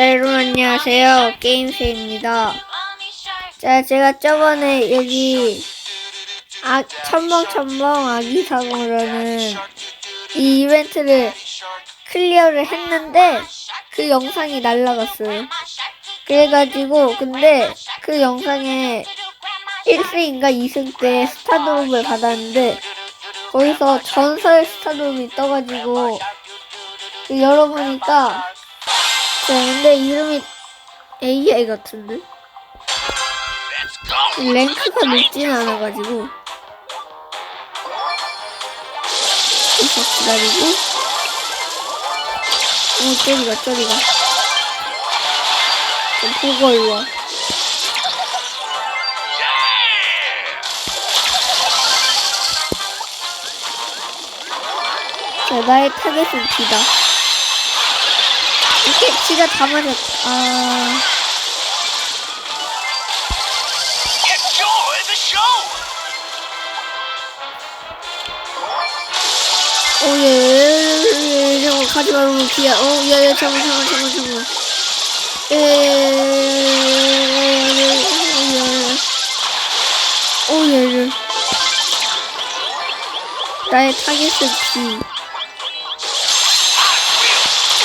자, 여러분 안녕하세요. 게임새입니다. 자, 제가 저번에 여기 아, 첨벙첨벙 아기 사고라는 이 이벤트를 클리어를 했는데 그 영상이 날라갔어요. 그래가지고 근데 그 영상에 1승인가 2승 때 스타드롭을 받았는데 거기서 전설 스타드롭이 떠가지고 그 열어보니까 자, 근데 이름이 AI 같은데? 랭크가 높진 않아가지고. 계속 기다리고. 오 저리가 저리가. 좀 보고 일로와. 자 나의 타겟은 B다 이렇게 B가 다 맞았 아! 오예 예, 잠깐 가지 말고 비야 어야야 잠깐 잠깐 잠깐 잠깐 오예 나의 타겟은 B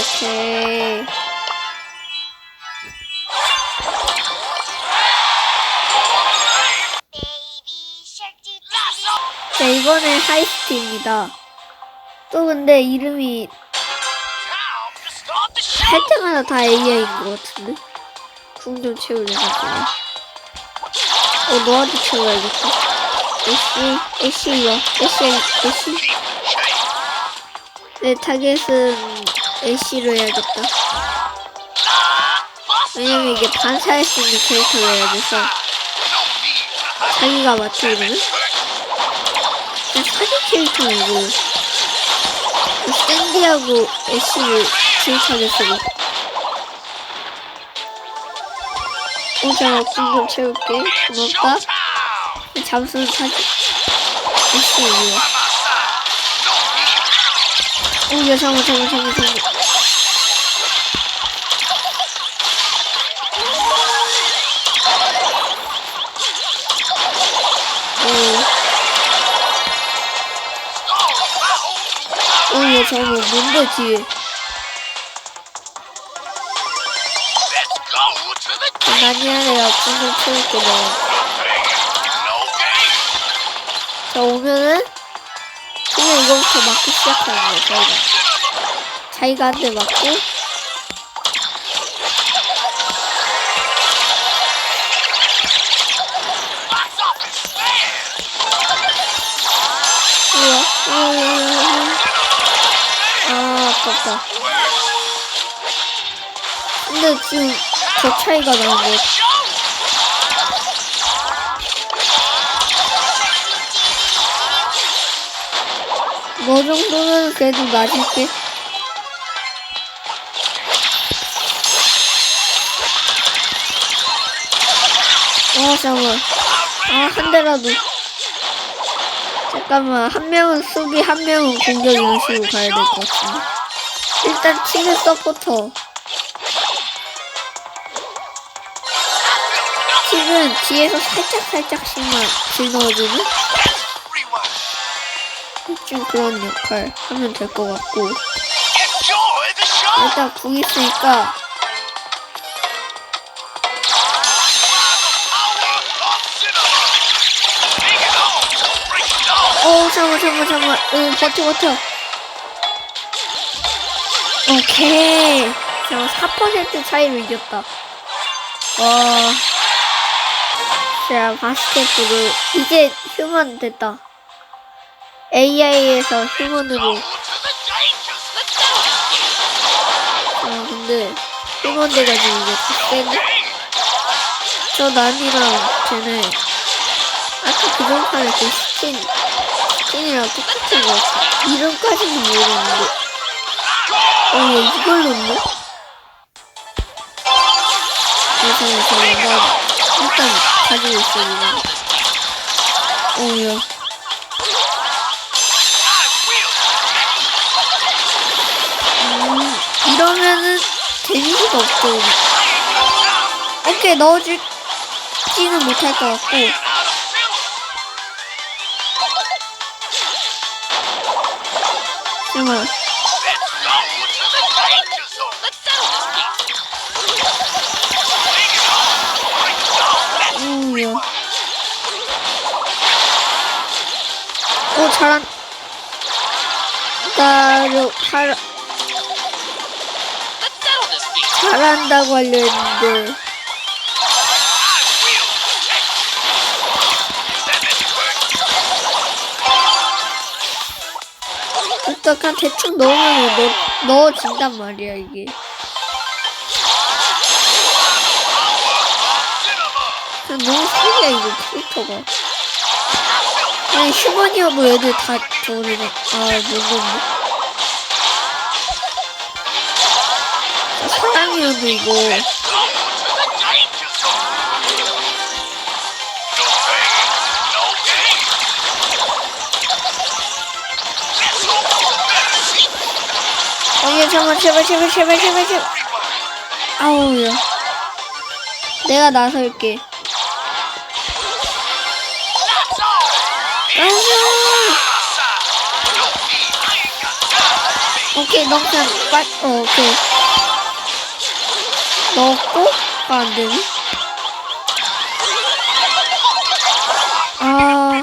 오케이! 자 이번엔 하이스트입니다 또 근데 이름이! 할 때마다 다 AI인 것 같은데? 궁 좀 채우려고. 어, 너한테 채워야겠다. 애쉬, 애쉬요. 애쉬, 애쉬. 내 타겟은 애쉬로 해야겠다. 왜냐면 이게 반사할 수 있는 캐릭터로 해야 돼서. 자기가? 나 사기 캐릭터이고. 샌디하고 애쉬를. 어, 잠깐 궁좀 채울게. 고맙다. 잠수는 타지. 애쉬 이거. By my side, no need to 오, 야, 잠깐, 잠깐, 잠깐, 잠깐. 오, 오, 야, 잠깐, 뭔데, 뒤에. Let's go to the 아, 아니야, 그냥 이거부터 맞기 시작하는 거야, 자기가. 자기가 한 대 맞고! 우와, 우와. 아, 아깝다. 근데 지금 저 차이가 나는 뭐 정도는 그래도 맞을게. 어, 잠깐만. 아, 한 대라도. 잠깐만. 한 명은 수비, 한 명은 공격 이런 식으로 가야 될 것 같은데. 일단 치는 서포터. 킥은 뒤에서 살짝살짝씩만 짊어주는? 좀 그런 역할 하면 될 것 같고. 일단 궁 있으니까! 어 잠깐만 잠깐만 잠깐만. 응 버텨 버텨. 오케이. 잠깐 4% 차이로 이겼다. 와. 자, 바스켓볼을 이제 휴먼 됐다 AI에서 휴먼으로 danger zone! 있는데 팀원돼가지고 이제 다 뺐네. 저 난이랑 쟤네 아까 그전 판에 그 스킨 스킨이랑 똑같은 거 같아. 이름까지는 모르겠는데. 어, 얘 이걸 넣네? 그래서 저는 나 일단 가지고 있어, 이거. 어, 야. 이러면은 데미지가 없고. 오케이, 넣어줄지는 못할 것 같고. 잠깐만. 우야. 오, 잘한. 나를 잘, 잘한다고 하려 했는데. 일단 그냥 대충 넣으면 넣, 넣어진단 말이야, 이게. 너무 세게 이거 캐릭터가. 아니, 휴먼이어도 애들 다 저러네. 아, 못 넣네. 사랑이어도 이거. 어, 얘 잠깐만, 제발, 제발, 제발, 제발, 제발. 아우, 야. 내가 나설게. 아우. 오케이, 너 그냥 빨, 어, 오케이. 넣었고, 아, 안 되네. 아,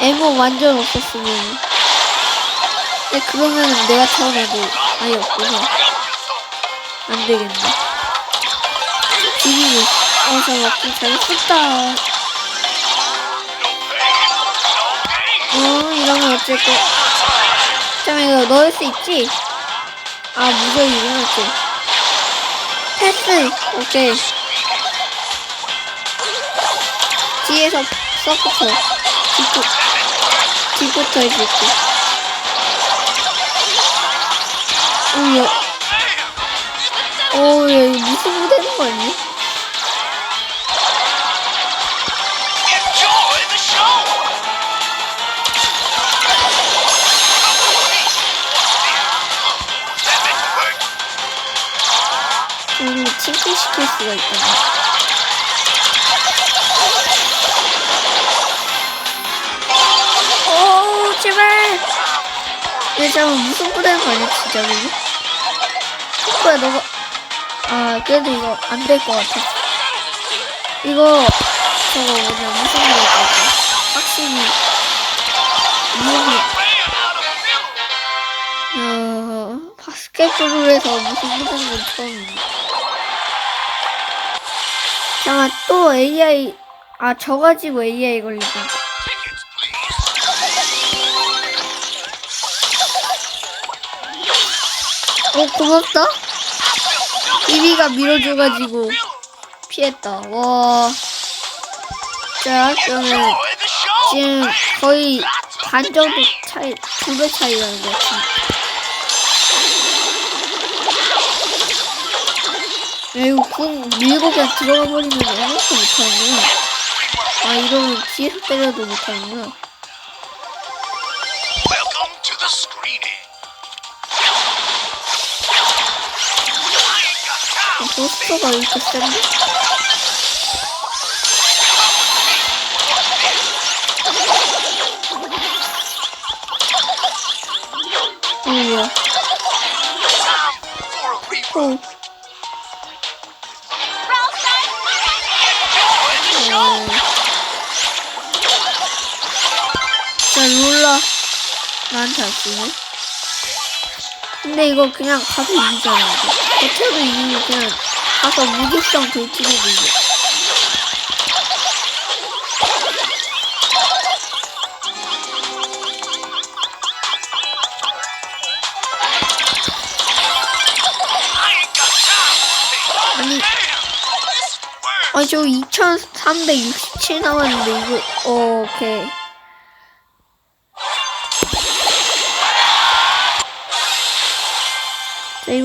에모 완전 없었으면. 근데 그러면은 내가 처음에도 아예 없구나. 안 되겠네. 비비고, 어, 잠깐, 잘했었다. 어, 이러면 어쩔 거. 잠깐, 이거 넣을 수 있지? 아, 무적이구나, 이렇게. 패스! 오케이. 뒤에서 서부터. 뒤부터, 뒤부터 해줄게. 오, 야. 오, 야, 이거 무슨 되는 거 아니야? 칭찬시킬 수가 있다. 오, 제발! 얘 잠깐 무슨 부대는 거 아니야, 진짜, 이거? 뭐야, 너가. 아, 그래도 이거 안 될 것 같아. 이거, 저거 뭐냐, 무슨 것 같아. 확실히, 위험해. 어, 바스켓볼에서 무슨 무슨 건 처음이네. 잠깐 또 AI 아 저 가지고 AI please. 어 고맙다. 비비가 밀어줘가지고 피했다. 와. 자 그러면! 지금 거의 반 정도 차이 두 배 차이 나는 것 같아. 밀고 그냥 들어가 버리면 아무것도 못하는구나. 아 이러면 뒤에서 때려도 못하는구나. 아, 포스터가 이렇게 센데? a rerun. 어. 왜 룰러 나한테 안 쓰지? 근데 이거 그냥 가서 이기잖아. 어차피 이기면 그냥 가서 무기성 돌출해도 이기 아니 아저 2367 남았는데 이거 어, 오케이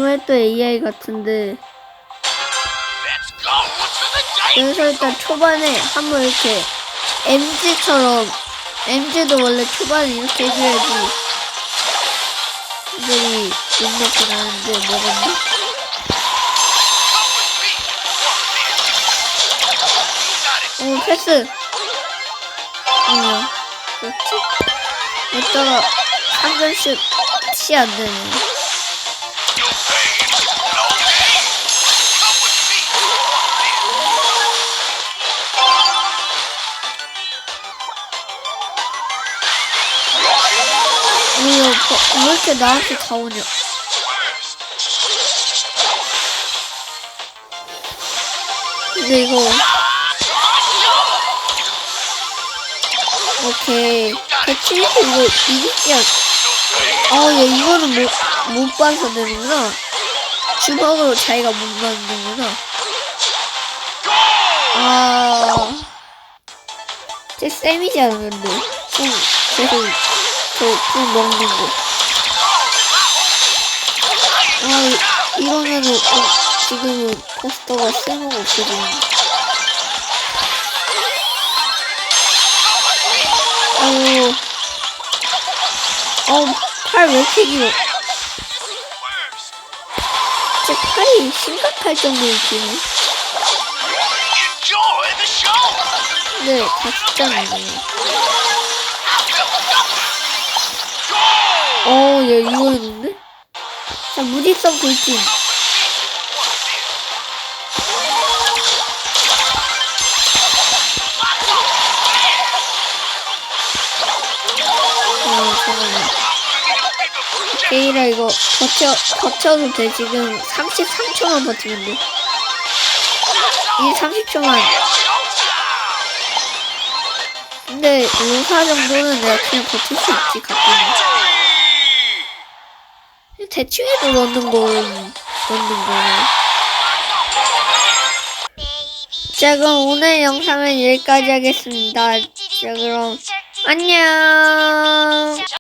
이번에 또 AI 같은데. 여기서 일단 초반에 한번 이렇게 MG처럼 MG도 원래 초반에 이렇게 해줘야지 이들이 눈높이 나는데 it. 오 패스 아니야 그렇지? 이따가 3점슛 티안 되네 뭐- 왜 이렇게 나한테 다 오냐 근데 이거 오케이 대충 이거 이기지 않 아, 얘 이거는 못, 못 봐서 되는구나. 주먹으로 자기가 못 만드는구나. 아. 쟤 쌤이잖아, 근데. 좀, 계속, 저, 좀 먹는 거. 아, 이- 이러면은, 어, 지금은 포스터가 쓸모가 없거든. 아유. 어, 팔왜 이렇게 길어? 제 팔이 심각할 정도로 show. 근데 다 죽잖아요. 어, 얘 이거 했는데? 자, 무지성 돌진. 게이라 이거 버텨, 버텨도 돼. 지금 33초만 버티면 돼. 이 30초만. 근데 로사 정도는 내가 그냥 버틸 수 있지, 가끔. 대충 해도 넣는 거, 넣는 거. 자, 그럼 오늘 영상은 여기까지 하겠습니다. 자, 그럼, 안녕!